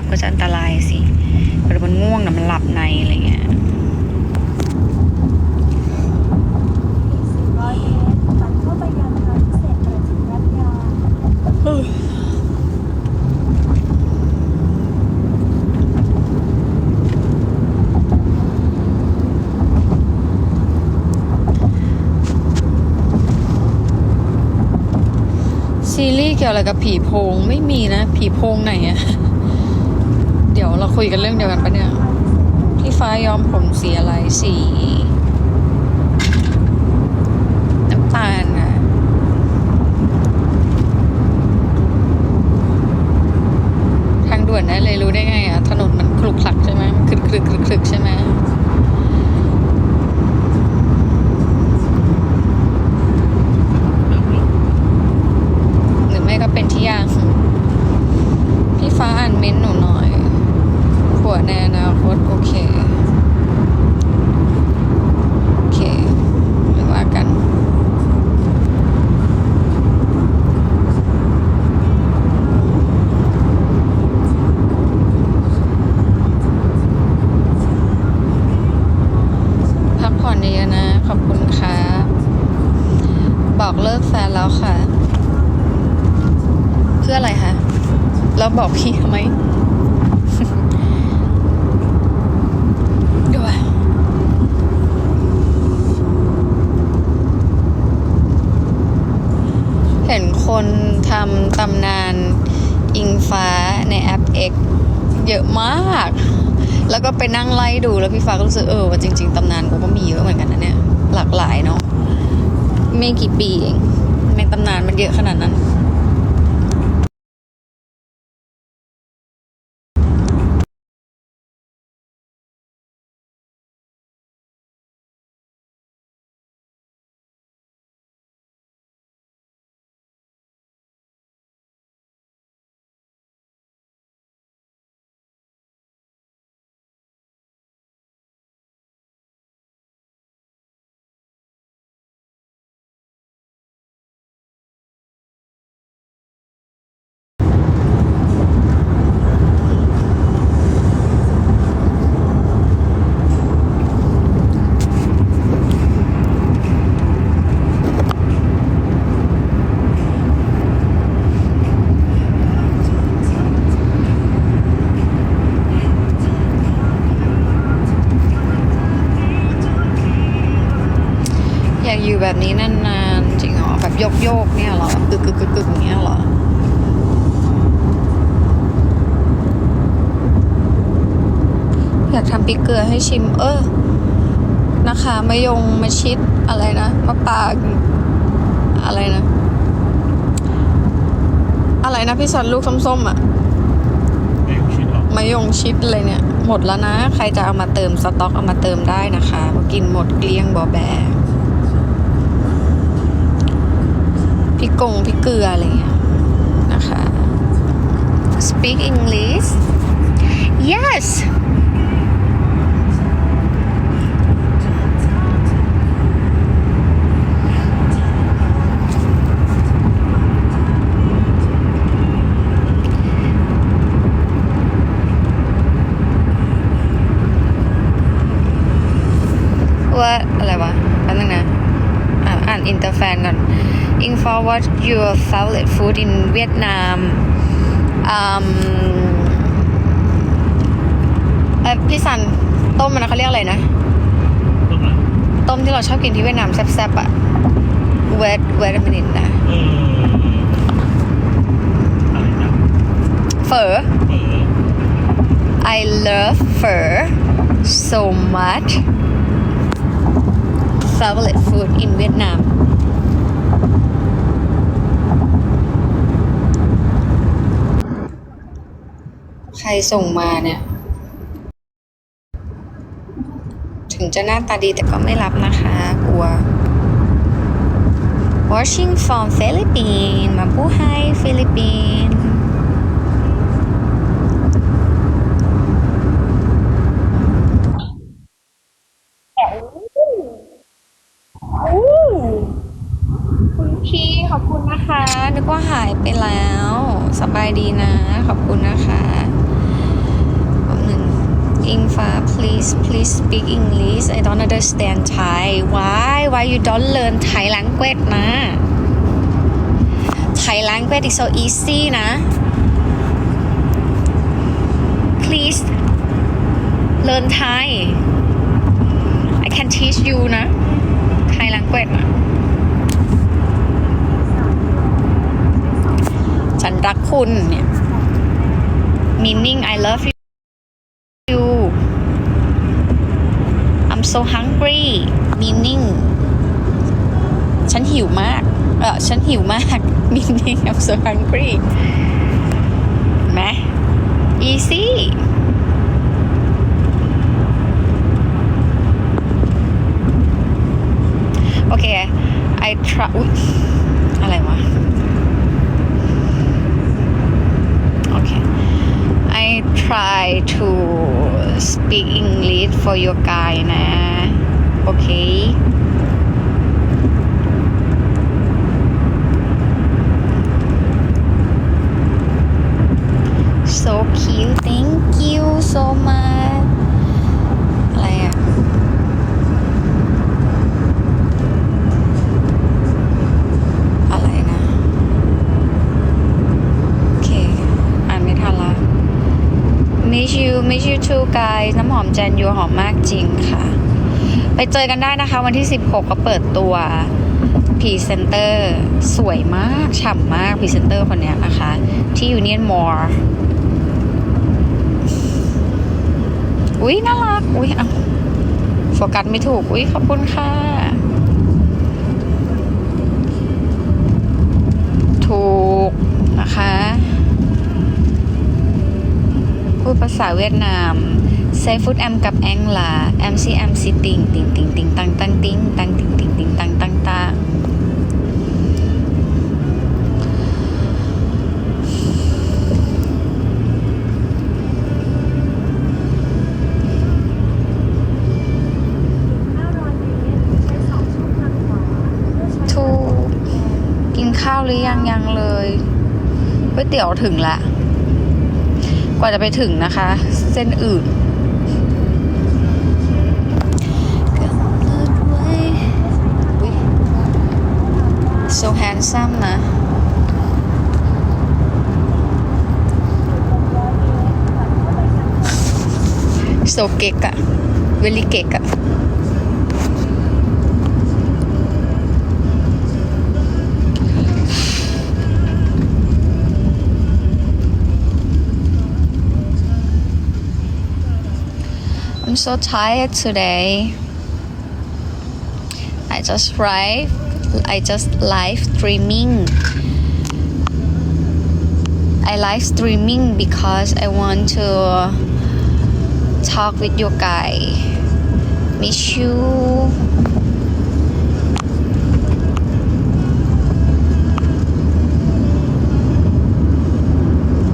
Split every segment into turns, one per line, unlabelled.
ขับก็จะอันตรายสิเวลามันง่วงนะมันหลับในอะไรเงี้ย
400เมเซี
รีส์เกี่ยวอะไรกับผีโพงไม่มีนะ ผีโพงไหนอะ ดี๋ยวเราคุยกันเรื่องเดียวกันปะเนี่ย พี่ฟ้าย้อมผมสีอะไรสีน้ำตาลอะทางด่วนนะเลยรู้ได้ไงอะถนนมันคลุกคลักใช่ไหมมันคลึกคลึกคลึกคลึกใช่ไหมหรือไม่ก็เป็นที่ยาง พี่ฟ้าอ่านเม้นต์หนูหน่อยผัวในอนาคตโอเค โอเคหรือว่ากัน พักผ่อนเยอะๆนะ ขอบคุณค่ะ บอกเลิกแฟนแล้วค่ะ เพื่ออะไรคะ แล้ว บอกพี่ทำไมด้วยเห็นคนทำตำนานอิงฟ้าในแอป X เยอะมาก แล้วก็ไปนั่งไล่ดูแล้วพี่ฟ้าก็รู้สึกเออว่าจริง ๆตำนานกูก็มีเยอะเหมือนกันนะเนี่ย หลากหลายเนาะไม่กี่ปีเองไม่ตำนานมันเยอะขนาดนั้นากอยู่แบบนี้นานๆ จริงเหรอ แบบโยกโยกๆเนี่ยเหรอแบบกึกกึกกึกกึกอย่างเงี้ยเหรออยากทำพริกเกลือให้ชิม เออ นะคะมะยงมะชิดอะไรนะมะปรางอะไรนะ อะไรนะพี่สันลูกส้มๆอะ
ไม่คิดออก
มะยงชิดอะไรเนี่ย หมดแล้วนะ ใครจะเอามาเติมสต็อกเอามาเติมได้นะคะเพราะกินหมดเกลี้ยงบอแบ พริกกงพริกเกลืออะไรเงี้ยนะคะ speak English yes ว่าอะไรวะแป๊บนึงนะ อ่านอ่านอินเตอร์แฟนก่อน In for what your favorite food in Vietnam อืมเอ่อพี่สันต้มมันนะเขาเรียกอะไรนะ
ต้นอะไร
ต้มที่เราชอบกินที่เวียดนามแซ่บๆอะเวทเวทมินินนะ
เอออะไรนะ
เฝอ
เออ
I love pho so much favorite food in Vietnam รส่งมาเนี่ย ถึงจะหน้าตาดีแต่ก็ไม่รับนะคะ กลัว Watching from Philippines มาพูไฮฟิลิปปินส์คุณพี่ขอบคุณนะคะ นึกว่าหายไปแล้ว สบายดีนะ ขอบคุณนะคะ อิงฟ้า please please speak English I don't understand Thai why why you don't learn Thai language นะ Thai language is so easy นะ please learn Thai I can teach you นะ Thai language นะฉันรักคุณเนี่ย meaning I love you I'm so hungry meaning ฉันหิวมาก เออฉันหิวมาก meaning I'm so hungry ไหม easy โอเค I try อุ๊ยอะไรวะ Okay. I try to speak English for your guy Okay. Miss you Miss you too guys น้ำหอมแจนยูหอมมากจริงค่ะ ไปเจอกันได้นะคะ วันที่ 16 ก็เปิดตัวพรีเซนเตอร์สวยมาก ฉ่ำมากพรีเซนเตอร์คนนี้นะคะ ที่ Union Mall อุ๊ยน่ารัก อุ๊ยเอาโฟกัสไม่ถูก อุ๊ยขอบคุณค่ะ ถูกนะคะ พูดภา ษาเวียดนามเซฟุตแอมกับแองลาแอมซีแอมซีติงติงติงติงตังตังติงตังติงติงติงตังตังตัง
500เมตรใช้สองช่องทางขวาเพื่อใช้
ถูกกินข้าวหรือยังยังเลยก๋วยเตี๋ยวถึงละ กว่าจะไปถึงนะคะ เส้นอื่นโซแฮนซัมนะโซเก๊กอะเวลิเกกอะ so tired today. I just live, I just live streaming. I live streaming because I want to talk with your guy. Miss you.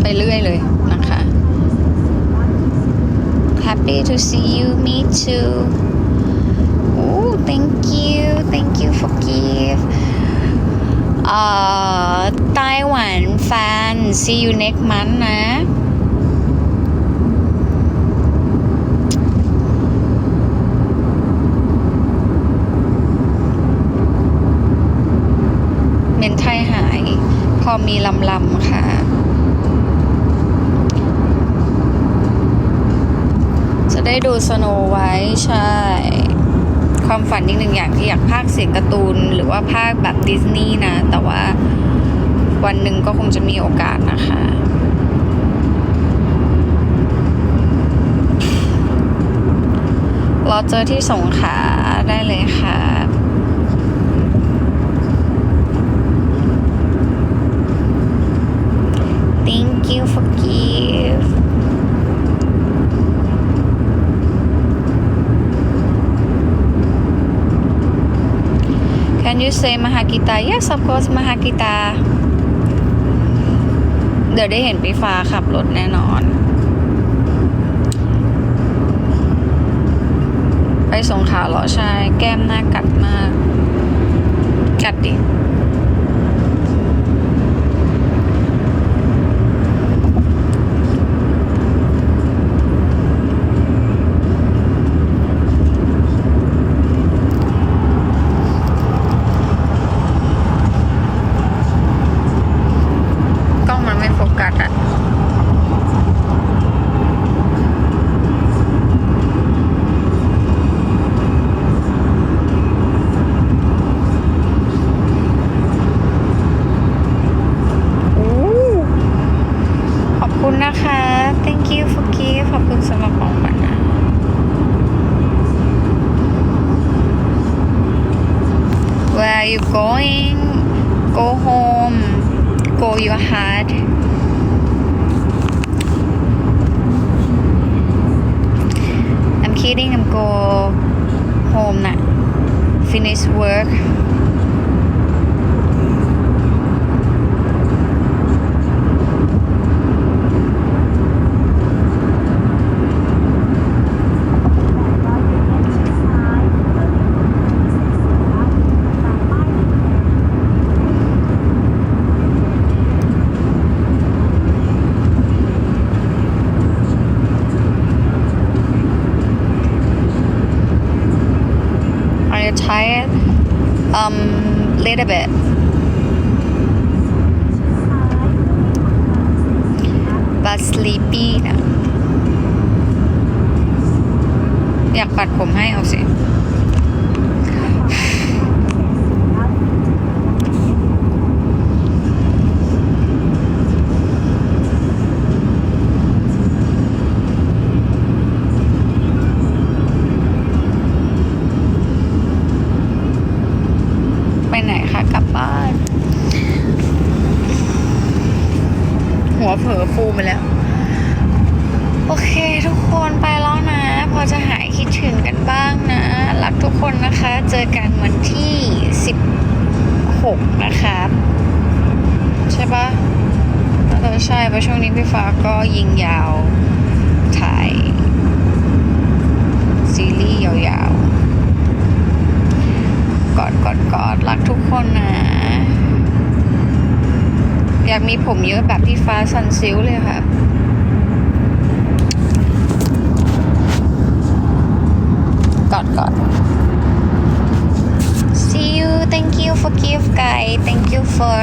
ไปเรื่อยเลยนะคะ ะ Happy to see you. Me too. Oh, thank you. Thank you for gift. Uh, Taiwan fan. See you next month นะ เมนไทยหาย พอมีลำลำค่ะ จะ ได้ดูสโนไว้ใช่ ความฝันอีกหนึ่งอย่างที่อยากภาคเสียงการ์ตูน หรือว่าภาคแบบดิสนีย์นะ แต่ว่าวันหนึ่งก็คงจะมีโอกาสนะคะรอเจอที่สงขาได้เลยค่ะ Thank you for gift Can you say Mahakita Yes of course Mahakita เดี๋ยวได้เห็นพี่ฟ้าขับรถแน่นอน ไปสงขลาเหรอใช่ แก้มหน้ากัดมาก กัดดิ Go your heart I'm kidding I'm go home now. finish work tired? Um, little bit. But sleepy นะอยากปัดผมให้เอาสิ วเผลอฟูไปแล้ว โอเคทุกคนไปแล้วนะ พอจะหายคิดถึงกันบ้างนะ รักทุกคนนะคะ เจอกันวันที่ 16 นะครับใช่ปะน่าจะใช่เพราะช่วงนี้พี่ฟ้าก็ยิงยาวถ่ายซีรีส์ยาวๆกอดกอดกอดรักทุกคนนะ อยากมีผมเยอะแบบพี่ฟ้าซันซิลเลยค่ะกอดกอด see you thank you for gift guy thank you for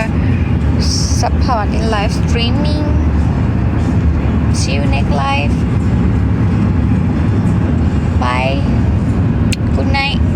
support in live streaming see you next live bye good night